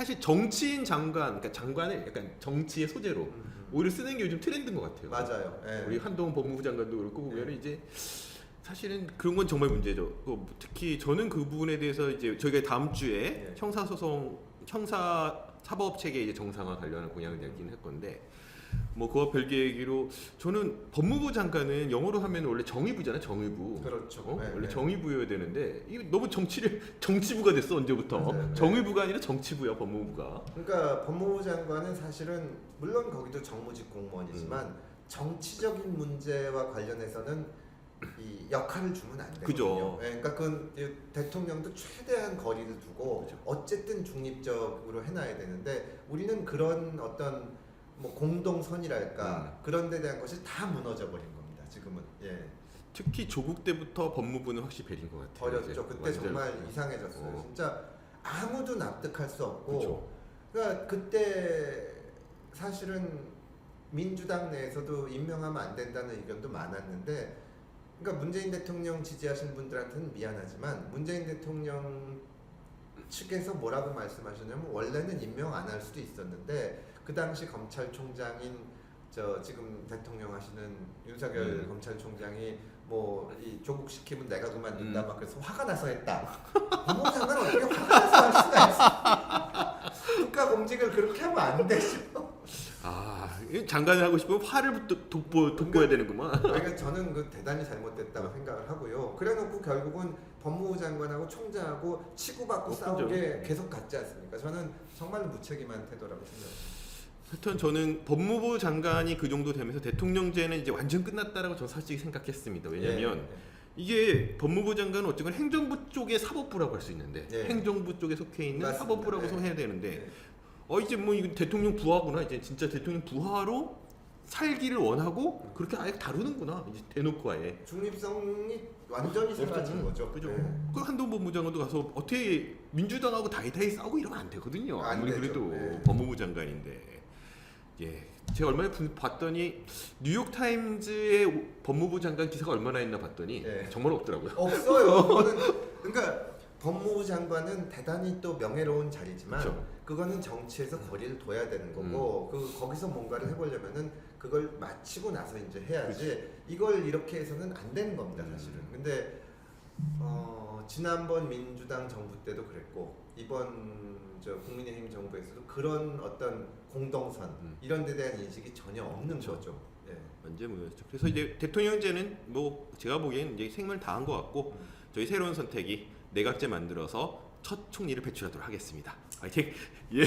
사실 정치인 장관, 그러니까 장관을 약간 정치의 소재로 음, 오히려 쓰는 게 요즘 트렌드인 것 같아요. 맞아요. 예. 우리 한동훈 법무부 장관도 그렇고 보면 네. 이제 사실은 그런 건 정말 문제죠. 그 특히 저는 그 부분에 대해서 이제 저희가 다음 주에 네. 형사소송, 형사 사법 체계 이제 정상화 관련한 공약을 내긴 할 건데 뭐 그와 별개 얘기로 저는 법무부 장관은 영어로 하면 원래 정의부잖아요. 정의부. 그렇죠. 어? 네, 원래 네. 정의부여야 되는데 이게 너무 정치를 정치부가 됐어 언제부터 맞아요. 네. 정의부가 아니라 정치부야 법무부가 그러니까 법무부 장관은 사실은 물론 거기도 정무직 공무원이지만 음. 정치적인 문제와 관련해서는 이 역할을 주면 안 되거든요. 그죠. 예, 그러니까 그 대통령도 최대한 거리를 두고 그죠. 어쨌든 중립적으로 해놔야 되는데 우리는 그런 어떤 뭐 공동선이랄까 음. 그런 데 대한 것이 다 무너져 버린 겁니다. 지금은 예 특히 조국 때부터 법무부는 확실히 베린 것 같아요. 버렸죠. 이제. 그때 완전. 정말 이상해졌어요. 어. 진짜 아무도 납득할 수 없고 그죠. 그러니까 그때 사실은 민주당 내에서도 임명하면 안 된다는 의견도 많았는데 그러니까 문재인 대통령 지지하신 분들한테는 미안하지만 문재인 대통령 측에서 뭐라고 말씀하셨냐면 원래는 임명 안 할 수도 있었는데 그 당시 검찰총장인 저 지금 대통령 하시는 윤석열 음. 검찰총장이 뭐 이 조국 시키면 내가 그만둔다 음. 막 그래서 화가 나서 했다. 법무장관 어떻게 화가 나서 할 수가 있어? 국가 공직을 그렇게 하면 안 되죠. 아이 장관을 하고 싶으면 화를 돋- 돋보, 돋보여야 되는구만. 그러니까 저는 그 대단히 잘못됐다고 생각을 하고요. 그래놓고 결국은 법무부 장관하고 총장하고 치고받고 어, 싸우게. 계속 갔지 않습니까? 저는 정말 무책임한 태도라고 생각합니다. 하여튼 저는 법무부 장관이 그 정도 되면서 대통령제는 이제 완전 끝났다라고 저는 솔직히 생각했습니다. 왜냐하면 예, 이게 법무부 장관은 어쨌건 행정부 쪽의 사법부라고 할 수 있는데 예. 행정부 쪽에 속해 있는 맞습니다. 사법부라고 예. 해야 되는데 예. 어 이제 뭐 이거 대통령 부하구나 이제 진짜 대통령 부하로 살기를 원하고 그렇게 아예 다루는구나 이제 대놓고 아예 중립성이 완전히 사라진 거죠. 그죠. 예. 그 한동 법무장관도 가서 어떻게 민주당하고 다이다이 싸우고 이러면 안 되거든요. 안 아무리 되죠. 그래도 예. 법무부 장관인데. 예. 제가 얼마나 부- 봤더니 뉴욕 타임즈의 법무부 장관 기사가 얼마나 있나 봤더니 예. 정말 없더라고요. 없어요. 그거는 그러니까 법무부 장관은 대단히 또 명예로운 자리지만 그렇죠. 그거는 정치에서 거리를 둬야 되는 거고 그 거기서 뭔가를 해보려면은 그걸 마치고 나서 이제 해야지 이걸 이렇게 해서는 안 되는 겁니다 음. 사실은. 근데 어, 지난번 민주당 정부 때도 그랬고 이번 저 국민의힘 정부에서도 그런 어떤 공동선 음. 이런 데 대한 인식이 전혀 없는 그렇죠. 거죠. 예. 완전 무너졌죠. 그래서 이제 대통령제는 뭐 제가 보기엔 이제 생물 다한 것 같고 음. 저희 새로운 선택이 내각제 만들어서 첫 총리를 배출하도록 하겠습니다. 화이팅! 예.